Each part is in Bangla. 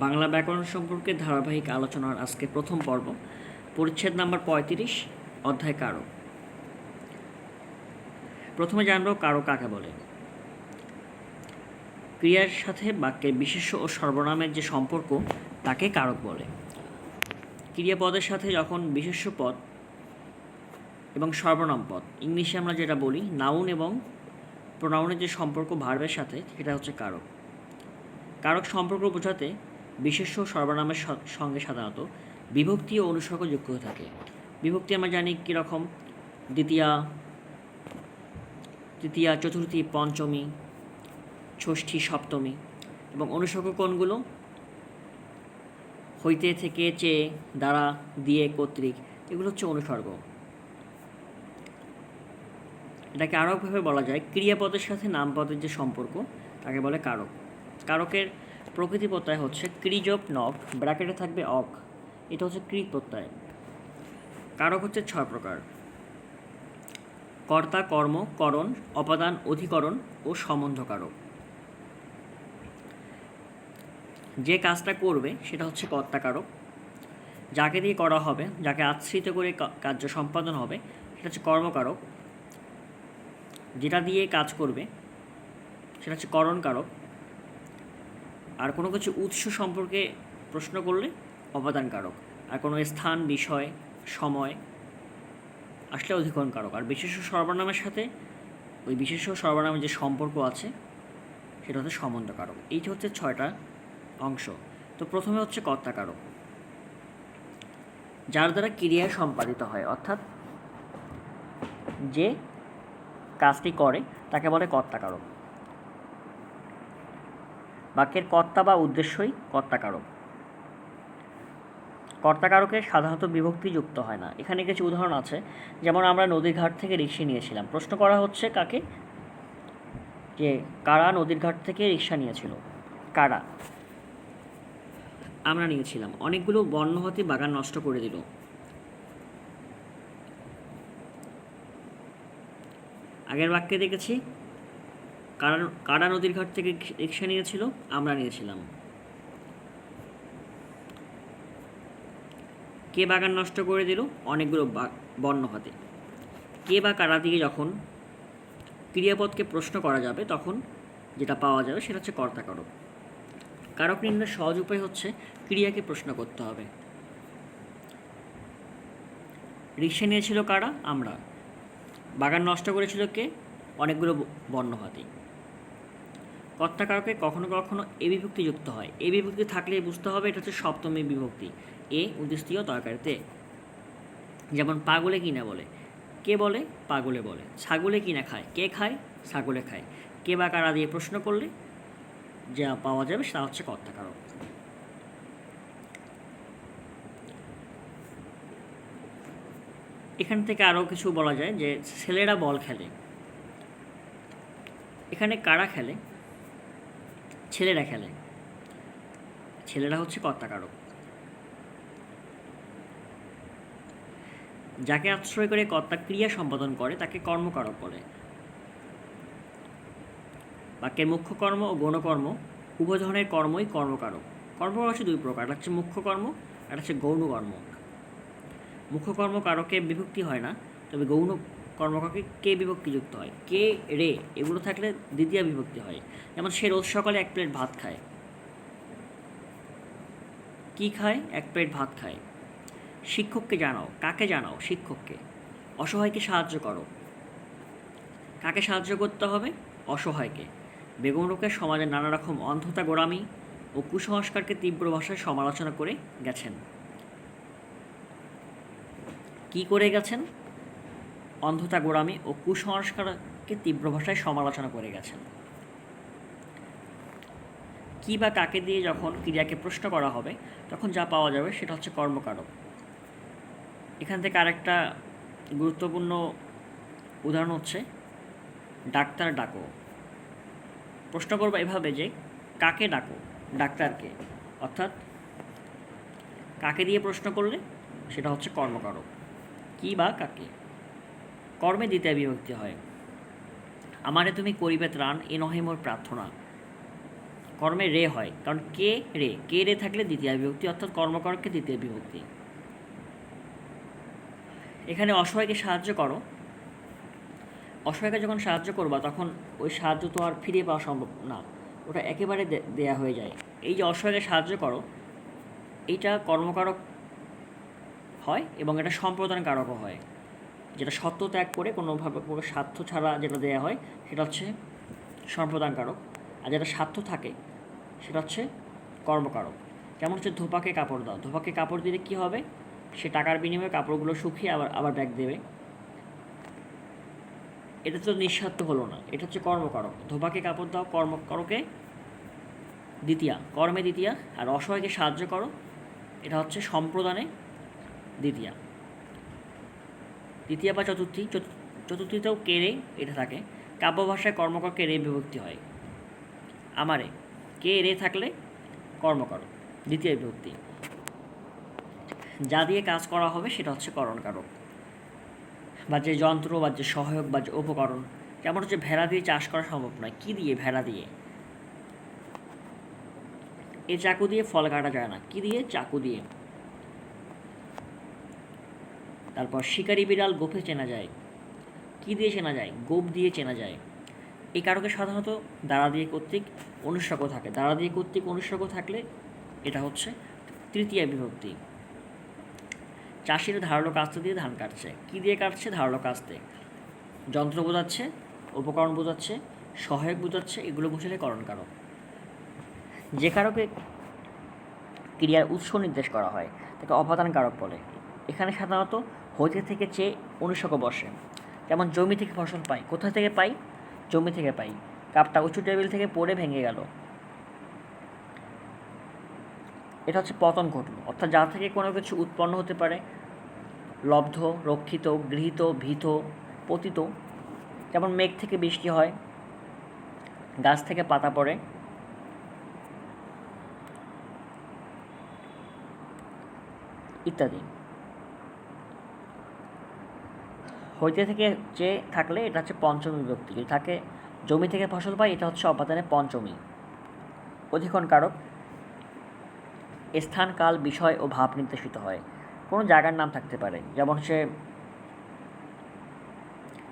বাংলা ব্যাকরণ সম্পর্কে ধারাবাহিক আলোচনার আজকে প্রথম পর্ব, পরিচ্ছেদ নাম্বার পঁয়ত্রিশ, অধ্যায় কারও প্রথমে জানব কারও কাকে বলে। ক্রিয়ার সাথে বাক্যের বিশেষ্য ও সর্বনামের যে সম্পর্ক, তাকে কারক বলে। ক্রিয়াপদের সাথে যখন বিশেষ্য পদ এবং সর্বনাম পদ, ইংলিশে আমরা যেটা বলি নাউন এবং প্রোনাউনের যে সম্পর্ক ভার্বের সাথে, সেটা হচ্ছে কারক। কারক সম্পর্ক বোঝাতে বিশেষ্য সর্বনামের সঙ্গে সাধারণত বিভক্তি ও অনুসর্গ যুক্ত হয়ে থাকে। বিভক্তি আমরা জানি কীরকম? দ্বিতীয়া, তৃতীয়া, চতুর্থী, পঞ্চমী, ষষ্ঠী, সপ্তমী এবং অনুসর্গ কোনগুলো হইতে থেকে, চেয়ে, দ্বারা, দিয়ে, কর্তৃক এগুলো হচ্ছে অনুসর্গ। এটাকে আরকভাবে বলা যায় ক্রিয়াপদের সাথে নামপদের যে সম্পর্ক, তাকে বলে কারক। কারকের প্রকৃতি প্রত্যয় হচ্ছে ক্রিজব নক ব্র্যাকেটে থাকবে অক এটা হচ্ছে ক্রিক প্রত্যয়। কারক হচ্ছে ছয় প্রকার। কর্তা, কর্ম, করণ, অপাদান, অধিকরণ ও সম্বন্ধকারক। যে কাজটা করবে সেটা হচ্ছে কর্তাকারক। যাকে দিয়ে করা হবে, যাকে আশ্রিত করে কার্য সম্পাদন হবে, সেটা হচ্ছে কর্মকারক। যেটা দিয়ে কাজ করবে, সেটা হচ্ছে করণকারক। আর কোনো কিছু উৎস সম্পর্কে প্রশ্ন করলে অবদানকারক। আর কোনো স্থান, বিষয়, সময় আসলে অধিকরণকারক। আর বিশেষ সর্বনামের সাথে ওই বিশেষ সর্বনামের যে সম্পর্ক আছে, সেটা হচ্ছে সম্বন্ধকারক। এইটা হচ্ছে ছয়টা অংশ। তো প্রথমে হচ্ছে কর্তাকারক। যার দ্বারা ক্রিয়া সম্পাদিত হয়। অর্থাৎ যে কাজটি করে, তাকে বলে কর্তাকারক। বাক্যের কর্তা বা উদ্দেশ্যই কর্তাকারক। কর্তাকারকের সাধারণত বিভক্তি যুক্ত হয় না। এখানে কিছু উদাহরণ আছে, যেমন আমরা নদীর ঘাট থেকে রিক্সা নিয়েছিলাম। প্রশ্ন করা হচ্ছে কাকে? যে কারা নদীর ঘাট থেকে রিক্সা নিয়েছিল? কারা? আমরা নিয়েছিলাম। অনেকগুলো বর্ণহতি বাগান নষ্ট করে দিল। আগের বাক্যে দেখেছি কারা কারা নদীর ঘাট থেকে রিক্সা নিয়েছিল? আমরা নিয়েছিলাম। কে বাগান নষ্ট করে দিল? অনেকগুলো বা- বর্ণ হাতে। কে বা কারা দিয়ে যখন ক্রিয়াপদকে প্রশ্ন করা যাবে, তখন যেটা পাওয়া যাবে সেটা হচ্ছে কর্তাকারক। কারক কারক নির্ণয়ের সহজ উপায় হচ্ছে ক্রিয়াকে প্রশ্ন করতে হবে। রিক্সা নিয়েছিল কারা? আমরা। বাগান নষ্ট করেছিল কে? অনেকগুলো বন্য বর্ণ হাতে। কর্তাকারকে কখনো কখনো এ বিভক্তি যুক্ত হয়। এ বিভক্তি থাকলে বুঝতে হবে এটা হচ্ছে সপ্তমী বিভক্তি। এ উদ্দেশ্যীয় তরকারিতে। যেমন পাগলে কিনা বলে। কে বলে? পাগলে বলে। ছাগলে কিনা খায়? কে খায়? ছাগলে খায়। কে বা কারা দিয়ে প্রশ্ন করলে যা পাওয়া যাবে সেটা হচ্ছে কর্তাকারক এখান থেকে আরও কিছু বলা যায় যে ছেলেরা বল খেলে। এখানে কারা খেলে? ছেলেরা খেলে। ছেলেরা হচ্ছে কর্তাকারক। যাকে আশ্রয় করে কর্তা ক্রিয়া সম্পাদন করে, তাকে কর্মকারক বলে। বাক্যের মুখ্য কর্ম ও গৌণকর্ম, উভয় ধরনের কর্মই কর্মকারক। কর্ম হচ্ছে দুই প্রকার, একটা হচ্ছে মুখ্য কর্ম আর হচ্ছে গৌণ কর্ম। মুখ্য কর্মকারকে বিভক্তি হয় না, তবে গৌণ কর্মকারকে কে বিভক্তি যুক্ত হয়? কে, রে, এগুলো থাকলে দ্বিতীয় বিভক্তি হয়। যেমন সে রোজ সকালে এক প্লেট ভাত খায়। কি খায়? এক প্লেট ভাত খায়। শিক্ষককে জানাও। কাকে জানাও? শিক্ষককে। অসহায়কে সাহায্য করো। কাকে সাহায্য করতে হবে? অসহায়কে। বেগম রোকের সমাজে নানা রকম অন্ধতা গোড়ামি ও কুসংস্কারকে তীব্র ভাষায় সমালোচনা করে গেছেন। কি করে গেছেন? অন্ধতা গোড়ামি ও কুসংস্কারকে তীব্র ভাষায় সমালোচনা করে গেছেন। কি বা কাকে দিয়ে যখন ক্রিয়াকে প্রশ্ন করা হবে, তখন যা পাওয়া যাবে সেটা হচ্ছে কর্মকারক। এখান থেকে আরেকটা গুরুত্বপূর্ণ উদাহরণ হচ্ছে, ডাক্তার ডাকো। প্রশ্ন করব এভাবে যে, কাকে ডাকো? ডাক্তারকে। অর্থাৎ, কাকে দিয়ে প্রশ্ন করলে? সেটা হচ্ছে কর্মকারক। কী বা কাকে? কর্মে দ্বিতীয় বিভক্তি হয়। আমারে তুমি করিবে ত্রাণ, এ নহে মোর প্রার্থনা। কর্মে রে হয়, কারণ কে রে? কে রে থাকলে দ্বিতীয় বিভক্তি অর্থাৎ কর্মকারককে দ্বিতীয় বিভক্তি এখানে অসহায়কে সাহায্য করো। অসহায়কে যখন সাহায্য করবা, তখন ওই সাহায্য তো আর ফিরে পাওয়া সম্ভব না। ওটা একেবারে দেয়া হয়ে যায়। এই যে অসহায়কে সাহায্য করো, এইটা কর্মকারক হয় এবং এটা সম্প্রদান কারকও হয়। যেটা সত্য ত্যাগ করে কোনোভাবে কোনো স্বার্থ ছাড়া যেটা দেয়া হয়, সেটা হচ্ছে সম্প্রদান কারক আর যেটা স্বার্থ থাকে, সেটা হচ্ছে কর্মকারক। যেমন হচ্ছে ধোপাকে কাপড় দাও। ধোপাকে কাপড় দিলে কী হবে? সে টাকার বিনিময়ে কাপড়গুলো শুকিয়ে আবার আবার ব্যাগ দেবে। এটা তো নিঃস্বার্থ হলো না। এটা হচ্ছে কর্মকারক। ধোপাকে কাপড় দাও, কর্মকারকে দ্বিতীয়া, কর্মে দ্বিতীয়া। আর অসহায়কে সাহায্য করো। এটা হচ্ছে সম্প্রদানে দ্বিতীয়া। তৃতীয়া বা চতুর্থী, চতু- চতুর্থীতেও কেরে এটা থাকে। কাব্য ভাষায় কর্মকর কে রে বিভক্তি হয়। আমারে, কে রে থাকলে কর্মকর দ্বিতীয় বিভক্তি। যা দিয়ে কাজ করা হবে সেটা হচ্ছে করণকারক বা যে যন্ত্র বা যে সহায়ক বা যে উপকরণ। যেমন হচ্ছে ভেড়া দিয়ে চাষ করা সম্ভব নয়। কী দিয়ে? ভেড়া দিয়ে। এ চাকু দিয়ে ফল কাটা যায় না। কী দিয়ে? চাকু দিয়ে। তারপর শিকারি বিড়াল গোফে চেনা যায়। কী দিয়ে চেনা যায়? গোপ দিয়ে চেনা যায়। এই কারকে সাধারণত দাঁড়া দিয়ে কর্তৃক অনুসর্গ থাকে। দাঁড়া দিয়ে কর্তৃক অনুসর্গ থাকলে এটা হচ্ছে তৃতীয় বিভক্তি। চাষিরা ধারালো কাস্তে দিয়ে ধান কাটছে। কী দিয়ে কাটছে? ধারালো কাস্তে। যন্ত্র বোঝাচ্ছে, উপকরণ বোঝাচ্ছে, সহায়ক বোঝাচ্ছে, এগুলো বুঝলে করণ কারক। যে কারকে ক্রিয়ার উৎস নির্দেশ করা হয়, তাকে অপাদান কারক বলে। এখানে সাধারণত হইতে থেকে চেয়ে অনুষক বসে। যেমন জমি থেকে ফসল পাই? কোথা থেকে পাই? জমি থেকে পাই। কাপটা উঁচু টেবিল থেকে পড়ে ভেঙে গেল। এটা হচ্ছে পতন ঘটল। অর্থাৎ যা থেকে কোনো কিছু উৎপন্ন হতে পারে, লব্ধ, রক্ষিত, গৃহীত, ভীত, পতিত, যেমন মেঘ থেকে বৃষ্টি হয়, গাছ থেকে পাতা পড়ে, ইত্যাদি। হইতে থেকে যে থাকলে এটা হচ্ছে পঞ্চমী বিভক্তি। যদি থাকে জমি থেকে ফসল পায়, এটা হচ্ছে অপাদানে পঞ্চমী। অধিকরণ কারক, স্থান, কাল, বিষয় ও ভাব নির্দেশিত হয়। কোনো জায়গার নাম থাকতে পারে। যেমন হচ্ছে,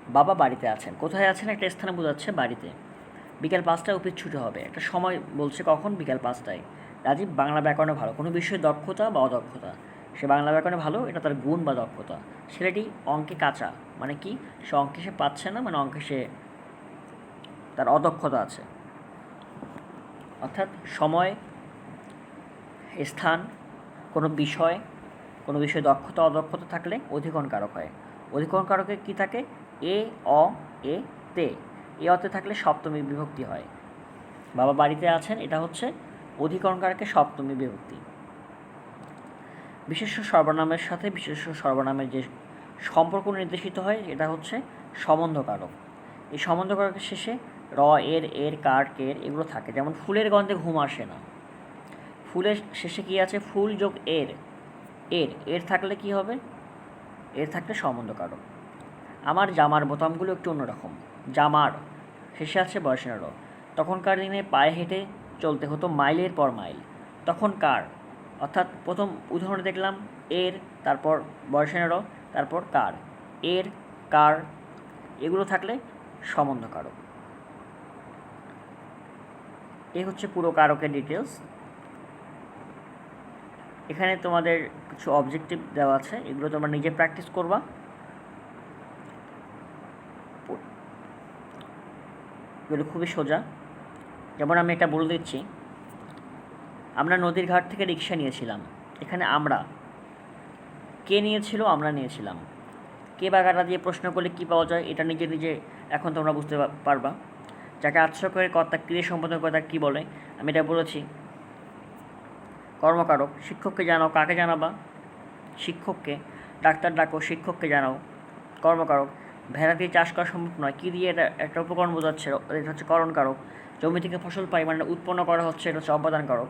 বাবা বাড়িতে আছেন। কোথায় আছেন? একটা স্থানে বোঝাচ্ছে বাড়িতে। বিকেল পাঁচটায় অফিস ছুটি হবে। একটা সময় বলছে কখন? বিকেল পাঁচটায়। রাজীব, বাংলা ব্যাকরণে ভালো। কোনো বিষয়ে দক্ষতা বা অদক্ষতা? সে বাংলা ব্যাকরণে ভালো, এটা তার গুণ বা দক্ষতা। ছেলেটি অঙ্কে কাঁচা মানে কি? সে অঙ্কে সে পাচ্ছে না মানে অঙ্কে সে তার অদক্ষতা আছে। অর্থাৎ সময়, স্থান, কোনো বিষয়, কোনো বিষয়ে দক্ষতা, অদক্ষতা থাকলে অধিকরণ কারক হয়। অধিকরণ কারকে কী থাকে? এ, অ, এ, তে। এ, অতে থাকলে সপ্তমী বিভক্তি হয়। বাবা বাড়িতে আছেন, এটা হচ্ছে অধিকরণ কারকে সপ্তমী বিভক্তি। বিশেষ সর্বনামের সাথে বিশেষ সর্বনামের যে সম্পর্ক নির্দেশিত হয়, এটা হচ্ছে সম্বন্ধকারক। এই সম্বন্ধকারকের শেষে র, এর এর, কার, কের এগুলো থাকে। যেমন ফুলের গন্ধে ঘুম আসে না। ফুলের শেষে কি আছে? ফুল যোগ এর। এর এর থাকলে কি হবে? এর থাকলে সম্বন্ধকারক। আমার জামার বোতামগুলো একটু অন্যরকম। জামার, শেষে আছে বয়সের তখনকার দিনে পায়ে হেঁটে চলতে হতো মাইলের পর মাইল। তখনকার অর্থাৎ প্রথম উদাহরণে দেখলাম, এর, তারপর বয়সের তারপর কার। এর, কার, এগুলো থাকলে সম্বন্ধকারক এই হচ্ছে পুরো কারকের ডিটেলস এখানে তোমাদের কিছু অবজেক্টিভ দেওয়া আছে, এগুলো তোমরা নিজে প্র্যাকটিস করবা। এগুলো খুবই সোজা। যেমন আমি এটা বলে দিচ্ছি আমরা নদীর ঘাট থেকে রিক্সা নিয়েছিলাম। এখানে আমরা। কে নিয়েছিল, আমরা নিয়েছিলাম। কে বা বাগাটা দিয়ে প্রশ্ন করলে কী পাওয়া যায়, এটা নিজে নিজে এখন তোমরা বুঝতে পারবা। যাকে আশ্রয় করে কর্তা ক্রিয়া সম্পাদন কর্তা কী বলে, আমি এটা বলেছি। কর্মকারক, শিক্ষককে জানাও, কাকে জানাবা? শিক্ষককে, ডাক্তার ডাকো, শিক্ষককে জানাও। কর্মকারক, ভেড়া দিয়ে চাষ করা সম্ভব নয়, কী দিয়ে এটা একটা উপকরণ বোঝাচ্ছে? এটা হচ্ছে করণকারক। জমি থেকে ফসল পাই মানে উৎপন্ন করা হচ্ছে, এটা হচ্ছে অবদানকারক।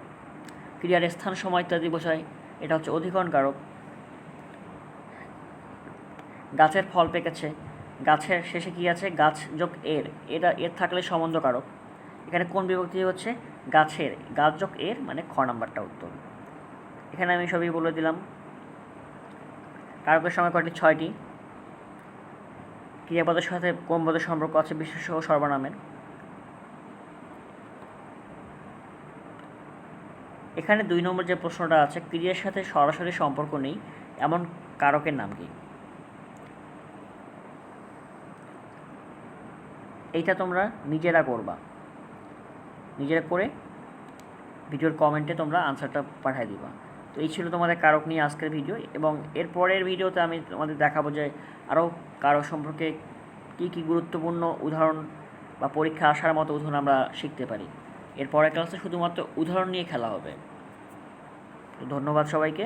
ক্রিয়ার স্থান সময় ইত্যাদি বোঝায় এটা হচ্ছে অধিকরণ কারক। গাছের ফল পেকেছে। গাছের শেষে কী আছে? গাছ যোগ এর। এটা এর থাকলে সম্বন্ধকারক এখানে কোন বিভক্তি হচ্ছে? গাছের। গাছযোগ এর মানে খ নাম্বারটা উত্তর। এখানে আমি সবই বলে দিলাম। কারকের সময় কয়টি? ছয়টি। ক্রিয়াপদের সাথে কোন পদের সম্পর্ক আছে? বিশেষ ও সর্বনামের। এখানে দুই নম্বর যে প্রশ্নটা আছে, ক্রিয়ার সাথে সরাসরি সম্পর্ক নেই, এমন কারকের নাম কি? এইটা তোমরা নিজেরা করবা। নিজেরা করে ভিডিওর কমেন্টে তোমরা আনসারটা পাঠিয়ে দিবা। তো এই ছিল তোমাদের কারক নিয়ে আজকের ভিডিও এবং এর পরের ভিডিওতে আমি তোমাদের দেখাবো যে আরও কারক সম্পর্কে কী কী গুরুত্বপূর্ণ উদাহরণ বা পরীক্ষা আসার মতো উদাহরণ আমরা শিখতে পারি। এর পরের ক্লাসে শুধুমাত্র উদাহরণ নিয়ে খেলা হবে। তো ধন্যবাদ সবাইকে।